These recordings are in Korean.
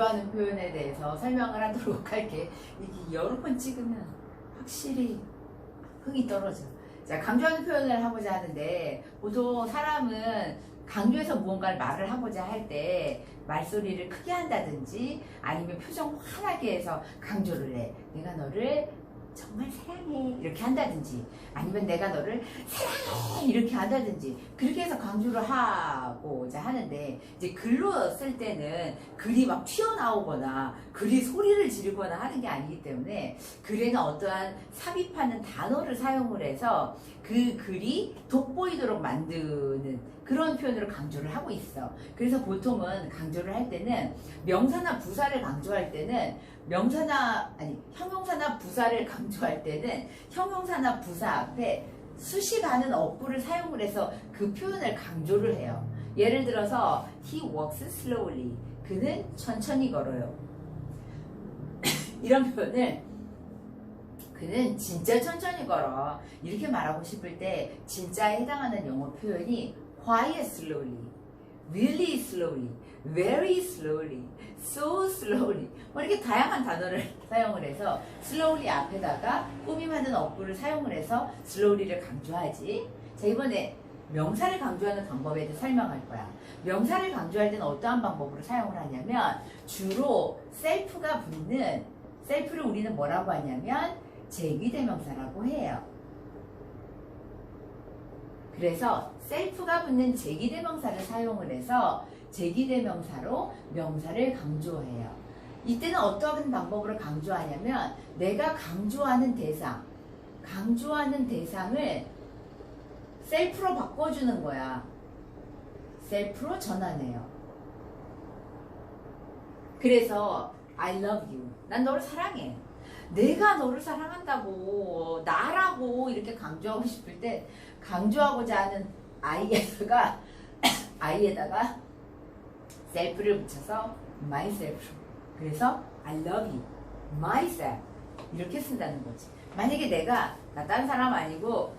강조하는 표현에 대해서 설명을 하도록 할게. 이게 여러 번 찍으면 확실히 흥이 떨어져. 자, 강조하는 표현을 하고자 하는데 보통 사람은 강조해서 무언가를 말을 하고자 할 때 말소리를 크게 한다든지 아니면 표정 환하게 해서 강조를 해. 내가 너를 정말 사랑해 이렇게 한다든지 아니면 내가 너를 사랑해 이렇게 한다든지 그렇게 해서 강조를 하고자 하는데 이제 글로 쓸 때는 글이 막 튀어나오거나 글이 소리를 지르거나 하는 게 아니기 때문에 글에는 어떠한 삽입하는 단어를 사용을 해서 그 글이 돋보이도록 만드는 그런 표현으로 강조를 하고 있어. 그래서 보통은 강조를 할 때는 명사나 부사를 강조할 때는 명사나 아니 형용사나 부사를 강조할 때는 형용사나 부사 앞에 수식하는 어구를 사용을 해서 그 표현을 강조를 해요. 예를 들어서 he walks slowly. 그는 천천히 걸어요. 이런 표현을 그는 진짜 천천히 걸어. 이렇게 말하고 싶을 때 진짜에 해당하는 영어 표현이 quiet slowly, really slowly, very slowly, so slowly 뭐 이렇게 다양한 단어를 사용을 해서 slowly 앞에다가 꾸밈하는 어구를 사용을 해서 slowly를 강조하지. 자 이번에 명사를 강조하는 방법에 대해 설명할 거야. 명사를 강조할 때는 어떠한 방법으로 사용을 하냐면 주로 셀프가 붙는 셀프를 우리는 뭐라고 하냐면 제기대명사라고 해요. 그래서 셀프가 붙는 제기대명사를 사용을 해서 제기대명사로 명사를 강조해요. 이때는 어떠한 방법으로 강조하냐면 내가 강조하는 대상, 강조하는 대상을 셀프로 바꿔주는 거야. 셀프로 전환해요. 그래서 I love you. 난 너를 사랑해. 내가 너를 사랑한다고 나라고 이렇게 강조하고 싶을 때 강조하고자 하는 I에다가 I에다가 셀프를 붙여서 myself. 그래서 I love you, myself 이렇게 쓴다는 거지. 만약에 내가 나딴 사람 아니고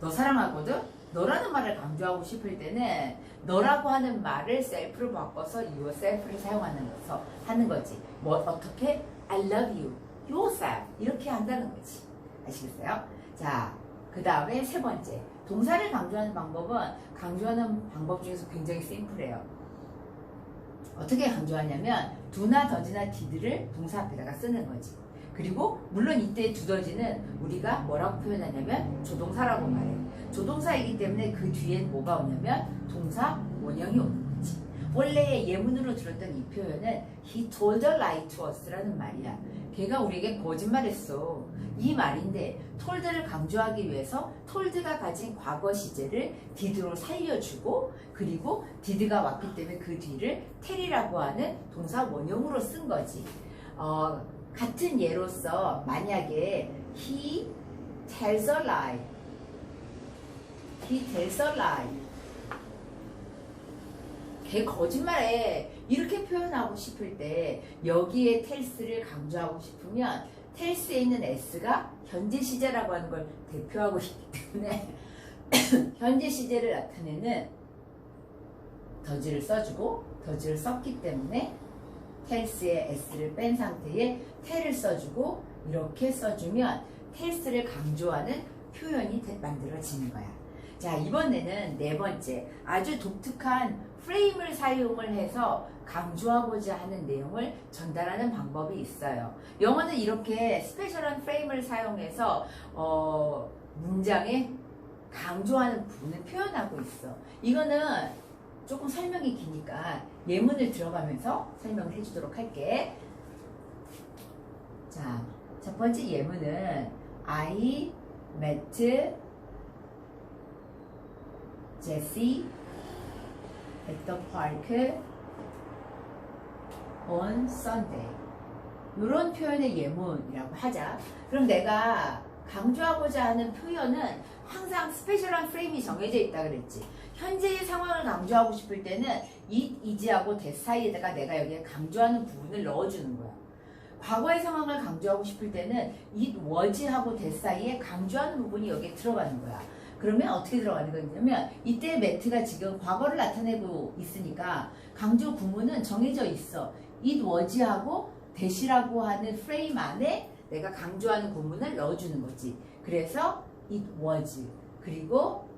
너 사랑하거든? 너라는 말을 강조하고 싶을 때는 너라고 하는 말을 셀프로 바꿔서 yourself를 사용하는 거서 하는 거지. 뭐 어떻게? I love you, yourself 이렇게 한다는 거지. 아시겠어요? 자, 그 다음에 세 번째 동사를 강조하는 방법은 강조하는 방법 중에서 굉장히 심플해요. 어떻게 강조하냐면 do나 does나 did를 동사 앞에다가 쓰는 거지. 그리고 물론 이때 두더지는 우리가 뭐라고 표현하냐면 조동사라고 말해. 조동사이기 때문에 그 뒤엔 뭐가 오냐면 동사 원형이 오는 거지. 원래 예문으로 들었던 이 표현은 he told a lie to us라는 말이야. 걔가 우리에게 거짓말했어. 이 말인데 톨드를 강조하기 위해서 톨드가 가진 과거 시제를 did로 살려주고 그리고 did가 왔기 때문에 그 뒤를 tell이라고 하는 동사 원형으로 쓴 거지. 어, 같은 예로서 만약에 he tells a lie, he tells a lie. 걔 거짓말해 이렇게 표현하고 싶을 때 여기에 tells를 강조하고 싶으면 tells에 있는 s가 현재 시제라고 하는 걸 대표하고 있기 때문에 현재 시제를 나타내는 더즈를 써주고 더즈를 썼기 때문에 텔스에 s를 뺀 상태에 텔을 써주고 이렇게 써주면 텔스를 강조하는 표현이 되- 만들어지는 거야. 자 이번에는 네 번째 아주 독특한 프레임을 사용을 해서 강조하고자 하는 내용을 전달하는 방법이 있어요. 영어는 이렇게 스페셜한 프레임을 사용해서 어, 문장에 강조하는 부분을 표현하고 있어. 이거는 조금 설명이 기니까 예문을 들어가면서 설명을 해주도록 할게. 자, 첫 번째 예문은 I met Jesse at the park on Sunday. 이런 표현의 예문이라고 하자. 그럼 내가 강조하고자 하는 표현은 항상 스페셜한 프레임이 정해져 있다 그랬지. 현재의 상황을 강조하고 싶을 때는 it, is하고 that 사이에다가 내가 여기에 강조하는 부분을 넣어주는 거야. 과거의 상황을 강조하고 싶을 때는 it was하고 that 사이에 강조하는 부분이 여기에 들어가는 거야. 그러면 어떻게 들어가는 거냐면 이때 매트가 지금 과거를 나타내고 있으니까 강조 구문은 정해져 있어. it was하고 that이라고 하는 프레임 안에 내가 강조하는 구문을 넣어주는 거지. 그래서 it was 그리고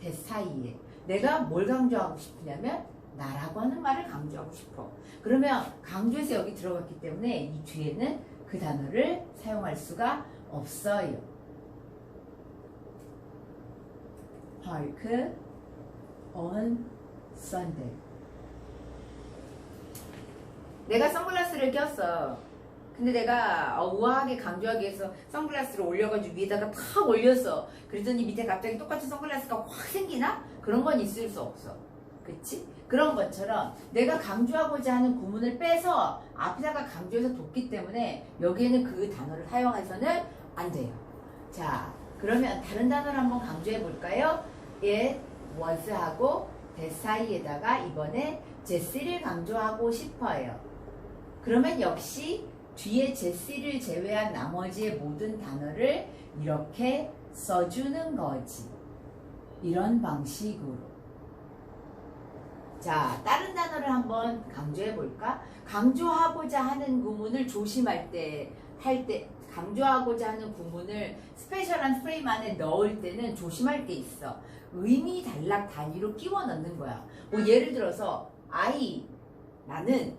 that 사이에 내가 뭘 강조하고 싶으냐면 나라고 하는 말을 강조하고 싶어. 그러면 강조해서 여기 들어갔기 때문에 이 뒤에는 그 단어를 사용할 수가 없어요. Park on Sunday. 내가 선글라스를 꼈어. 근데 내가 어, 우아하게 강조하기 위해서 선글라스를 올려가지고 위에다가 탁 올렸어. 그랬더니 밑에 갑자기 똑같은 선글라스가 확 생기나? 그런 건 있을 수 없어. 그치? 그런 것처럼 내가 강조하고자 하는 구문을 빼서 앞에다가 강조해서 뒀기 때문에 여기에는 그 단어를 사용해서는 안 돼요. 자, 그러면 다른 단어를 한번 강조해 볼까요? It was하고 that 사이에다가 이번에 제시를 강조하고 싶어요. 그러면 역시 뒤에 제시를 제외한 나머지의 모든 단어를 이렇게 써주는 거지. 이런 방식으로. 자, 다른 단어를 한번 강조해 볼까? 강조하고자 하는 구문을 조심할 때, 할 때, 강조하고자 하는 구문을 스페셜한 프레임 안에 넣을 때는 조심할 게 있어. 의미 단락 단위로 끼워 넣는 거야. 뭐 예를 들어서, I, 나는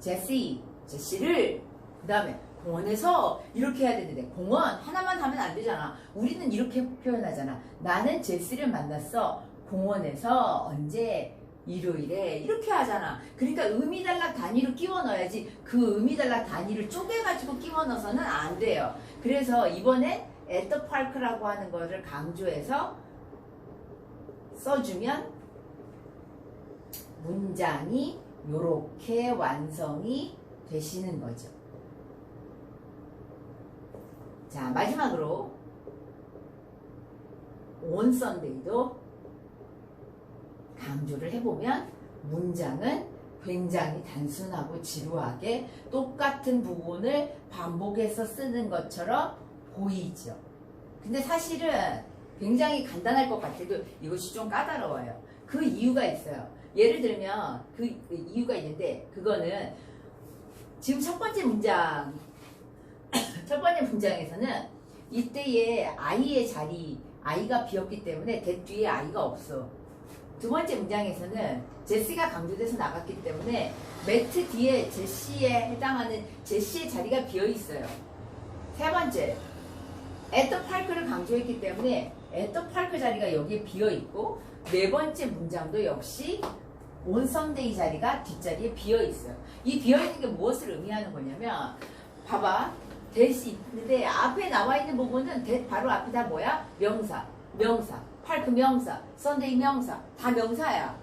제시, 제시를, 그 다음에 공원에서 이렇게 해야 되는데, 공원 하나만 하면 안 되잖아. 우리는 이렇게 표현하잖아. 나는 제시를 만났어. 공원에서 언제? 일요일에 이렇게 하잖아. 그러니까 의미 단락 단위로 끼워 넣어야지 그 의미 단락 단위를 쪼개가지고 끼워 넣어서는 안 돼요. 그래서 이번에 에터 파크라고 하는 거를 강조해서 써주면 문장이 요렇게 완성이 되시는 거죠. 자, 마지막으로 온 썬데이도 강조를 해보면 문장은 굉장히 단순하고 지루하게 똑같은 부분을 반복해서 쓰는 것처럼 보이죠. 근데 사실은 굉장히 간단할 것 같아도 이것이 좀 까다로워요. 그 이유가 있어요. 예를 들면 그 이유가 있는데 그거는 지금 첫 번째 문장 첫 번째 문장에서는 이때의 아이의 자리 아이가 비었기 때문에 대 뒤에 아이가 없어. 두 번째 문장에서는 제시가 강조돼서 나갔기 때문에 매트 뒤에 제시에 해당하는 제시의 자리가 비어 있어요. 세 번째, 에터 파크를 강조했기 때문에 에터 파크 자리가 여기에 비어 있고 네 번째 문장도 역시 온 썬데이 자리가 뒷자리에 비어 있어요. 이 비어 있는 게 무엇을 의미하는 거냐면 봐봐. 대시 있는데 앞에 나와 있는 부분은 대- 바로 앞에 다 뭐야? 명사, 명사, 파크 명사, 썬데이 명사 다 명사야.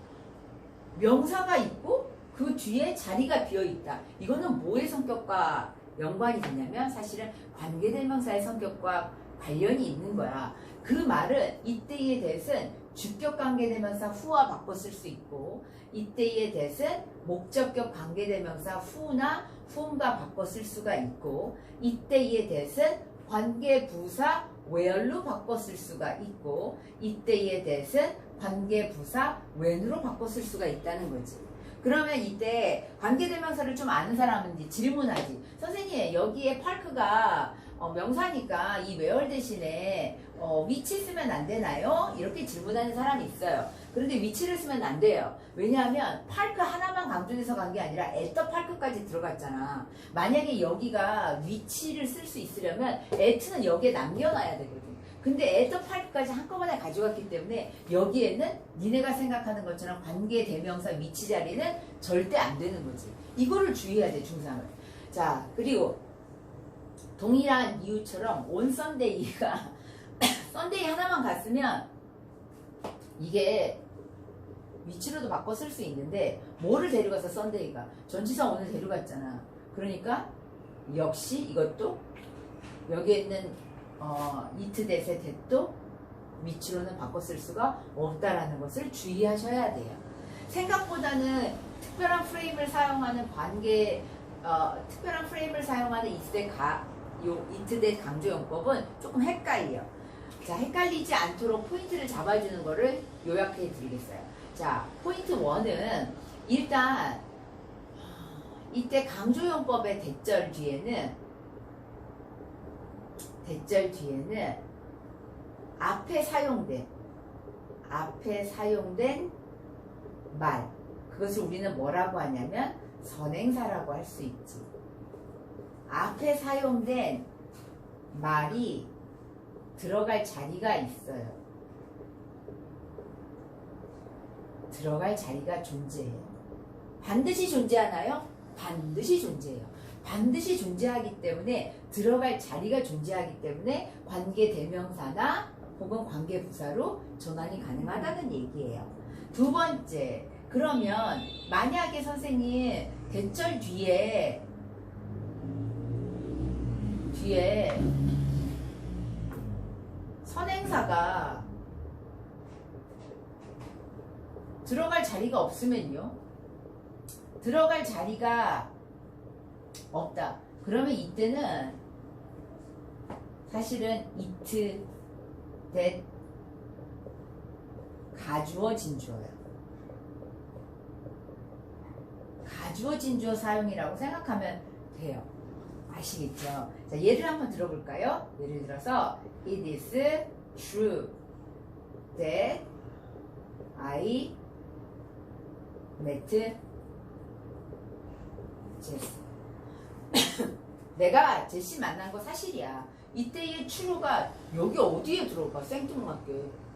명사가 있고 그 뒤에 자리가 비어 있다. 이거는 뭐의 성격과 연관이 되냐면 사실은 관계대명사의 성격과 관련이 있는 거야. 그 말은 이때의 대신 주격 관계대명사 후와 바꿔 쓸 수 있고 이때의 대신 목적격 관계대명사 후나 후음과 바꿔 쓸 수가 있고 이때의 대신 관계부사 where로 쓸 수가 있고 이때의 대신 관계부사 when으로 쓸 수가 있다는 거지. 그러면 이때 관계대명사를 좀 아는 이제 질문하지. 선생님 여기에 파크가 어, 명사니까 이 where 대신에 어, 위치 쓰면 안 되나요? 이렇게 질문하는 사람이 있어요. 그런데 위치를 쓰면 안 돼요. 왜냐하면 파크 하나만 강조돼서 간 게 아니라 에터 파크까지 들어갔잖아. 만약에 여기가 위치를 쓸 수 있으려면 에트는 여기에 남겨놔야 되거든. 근데 에터 파크까지 한꺼번에 가져갔기 때문에 여기에는 니네가 생각하는 것처럼 관계 대명사 위치 자리는 절대 안 되는 거지. 이거를 주의해야 돼 중상을. 자 그리고 동일한 이유처럼 온 썬데이가 썬데이 하나만 갔으면 이게 위치로도 바꿔 쓸 수 있는데 뭐를 데려가서 썬데이가 전치사 오늘 데려갔잖아. 그러니까 역시 이것도 여기에 있는 어, 이트 대세 대도 위치로는 바꿔 쓸 수가 없다라는 것을 주의하셔야 돼요. 생각보다는 특별한 프레임을 사용하는 관계 어, 특별한 프레임을 사용하는 요 이트 대 강조용법은 조금 헷갈려. 자, 헷갈리지 않도록 포인트를 잡아주는 거를 요약해 드리겠어요. 자, 포인트 1은 일단 이때 강조용법의 대절 뒤에는 대절 뒤에는 앞에 사용된 앞에 사용된 말 그것을 우리는 뭐라고 하냐면 선행사라고 할 수 있지. 앞에 사용된 말이 들어갈 자리가 있어요. 들어갈 자리가 존재해요. 반드시 존재하나요? 반드시 존재해요. 반드시 존재하기 때문에 들어갈 자리가 존재하기 때문에 관계 대명사나 혹은 관계 부사로 전환이 가능하다는 얘기예요. 두 번째, 그러면 만약에 선생님 대절 뒤에 뒤에 선행사가 들어갈 자리가 없으면요. 들어갈 자리가 없다. 그러면 이때는 사실은 it, that 가주어 진 주어예요. 가주어 진 주어 사용이라고 생각하면 돼요. 아시겠죠? 자, 예를 한번 들어볼까요? 예를 들어서 It is true that I met Jesse. 내가 제시 만난 거 사실이야. 이때의 true가 여기 어디에 들어가? 생뚱맞게.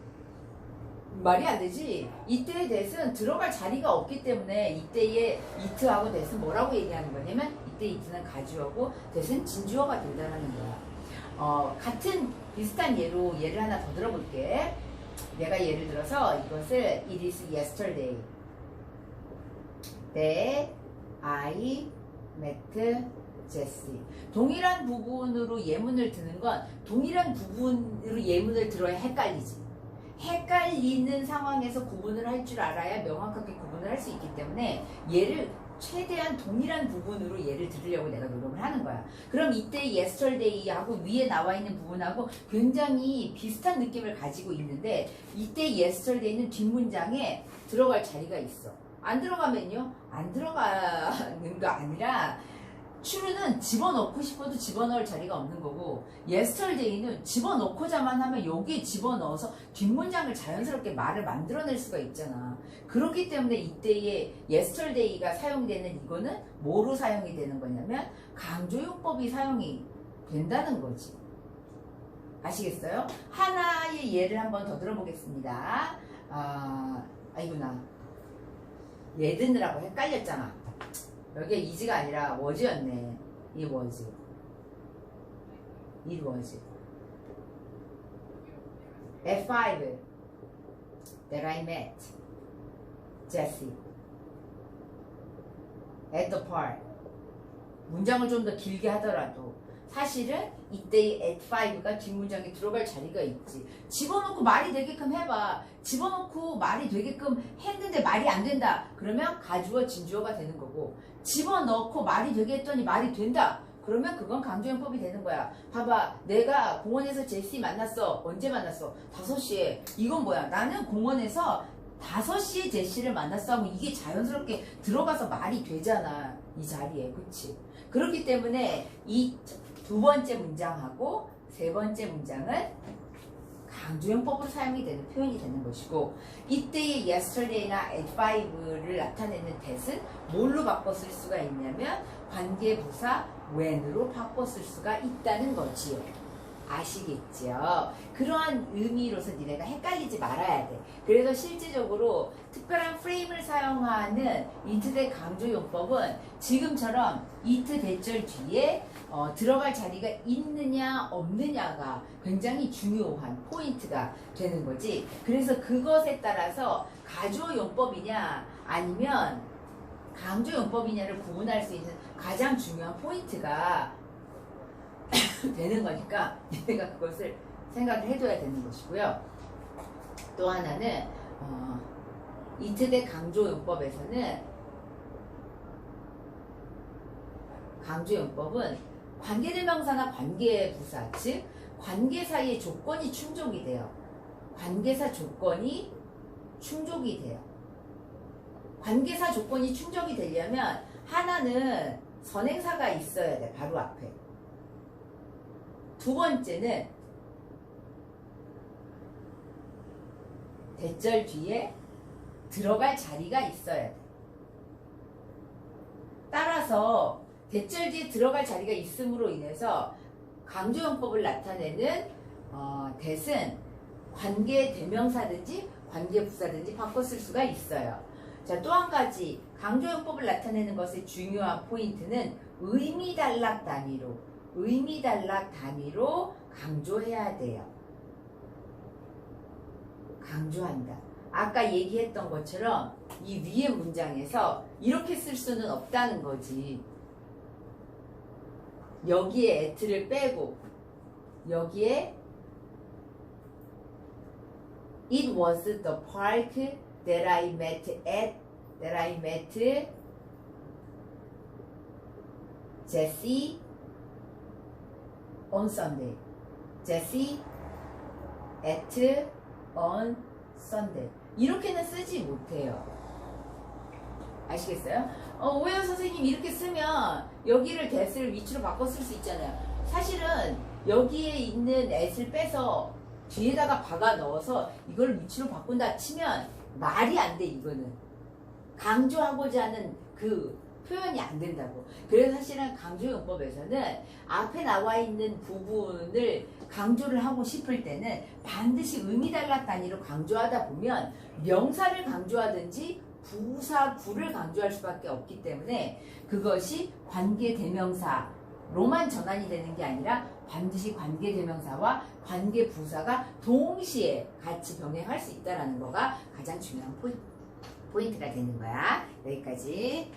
말이 안 되지. 이때의 that은 들어갈 자리가 없기 때문에 이때의 it하고 that은 뭐라고 얘기하는 거냐면 이때 it는 가주어고 that은 진주어가 된다는 거야. 어, 같은 비슷한 예로 예를 하나 더 들어볼게. 내가 예를 들어서 이것을 it is yesterday that I met Jesse. 동일한 부분으로 예문을 드는 건 동일한 부분으로 예문을 들어야 헷갈리지. 헷갈리는 상황에서 구분을 할 줄 알아야 명확하게 구분을 할 수 있기 때문에 얘를 최대한 동일한 부분으로 얘를 들으려고 내가 노력을 하는 거야. 그럼 이때 yesterday하고 위에 나와 있는 부분하고 굉장히 비슷한 느낌을 가지고 있는데 이때 yesterday는 뒷문장에 들어갈 자리가 있어. 안 들어가면요? 안 들어가는 거 아니라 추루는 집어넣고 싶어도 집어넣을 자리가 없는 거고 yesterday는 집어넣고자만 하면 여기에 집어넣어서 뒷문장을 자연스럽게 말을 만들어낼 수가 있잖아. 그렇기 때문에 이때의 yesterday가 사용되는 이거는 뭐로 사용이 되는 거냐면 강조용법이 사용이 된다는 거지. 아시겠어요? 하나의 예를 한번 더 들어보겠습니다. 아, 아이구나. 예 듣느라고 헷갈렸잖아. 여기가 이지가 아니라 워즈였네. 이 워즈. 이 워즈. At five that I met Jesse at the park. 문장을 좀 더 길게 하더라도 사실은 이때의 at five가 뒷문장에 들어갈 자리가 있지. 집어넣고 말이 되게끔 해봐. 집어넣고 말이 되게끔 했는데 말이 안 된다. 그러면 가주어 진주어가 되는 거고 집어넣고 말이 되게 했더니 말이 된다. 그러면 그건 강조용법이 되는 거야. 봐봐. 내가 공원에서 제시 만났어. 언제 만났어? 5시에. 이건 뭐야? 나는 공원에서 5시에 제시를 만났어 하고 이게 자연스럽게 들어가서 말이 되잖아. 이 자리에. 그치? 그렇기 때문에 이 두 번째 문장하고 세 번째 문장은 강조용법으로 사용이 되는 표현이 되는 것이고 이때의 yesterday나 at five를 나타내는 that은 뭘로 쓸 수가 있냐면 관계부사 when으로 쓸 수가 있다는 거지요. 아시겠죠? 그러한 의미로서 니네가 헷갈리지 말아야 돼. 그래서 실질적으로 특별한 프레임을 사용하는 이트대 강조용법은 지금처럼 이트 대절 뒤에 어, 들어갈 자리가 있느냐 없느냐가 굉장히 중요한 포인트가 되는 거지. 그래서 그것에 따라서 가주어용법이냐 아니면 강조용법이냐를 구분할 수 있는 가장 중요한 포인트가 되는 거니까 내가 그것을 생각을 해둬야 되는 것이고요. 또 하나는 어, 이트대 강조용법에서는 강조용법은 관계대명사나 관계부사 즉 관계 사이의 조건이 충족이 돼요. 관계사 조건이 충족이 돼요. 관계사 조건이 충족이 되려면 하나는 선행사가 있어야 돼. 바로 앞에. 두 번째는 대절 뒤에 들어갈 자리가 있어야 돼. 따라서 대절 뒤에 들어갈 자리가 있음으로 인해서 강조용법을 나타내는 어, 대은 관계 대명사든지 관계 부사든지 바꿔 쓸 수가 있어요. 자, 또 한 가지 강조용법을 나타내는 것의 중요한 포인트는 의미 단락 단위로 의미 단락 단위로 강조해야 돼요. 강조한다. 아까 얘기했던 것처럼 이 위의 문장에서 이렇게 쓸 수는 없다는 거지. 여기에 at를 빼고 여기에 It was the park that I met at that I met Jesse on Sunday. Jesse at on Sunday. 이렇게는 쓰지 못해요. 아시겠어요? 어, 오해연 선생님 이렇게 쓰면 여기를 that을 위치로 쓸수 있잖아요. 사실은 여기에 있는 at을 빼서 뒤에다가 박아 넣어서 이걸 위치로 바꾼다 치면 말이 안 돼, 이거는. 강조하고자 하는 그 표현이 안 된다고. 그래서 사실은 강조용법에서는 앞에 나와 있는 부분을 강조를 하고 싶을 때는 반드시 의미 단락 단위로 강조하다 보면 명사를 강조하든지 부사 구를 강조할 수밖에 없기 때문에 그것이 관계 대명사로만 전환이 되는 게 아니라 반드시 관계 대명사와 관계 부사가 동시에 같이 병행할 수 있다라는 거가 가장 중요한 포인- 포인트가 되는 거야. 여기까지.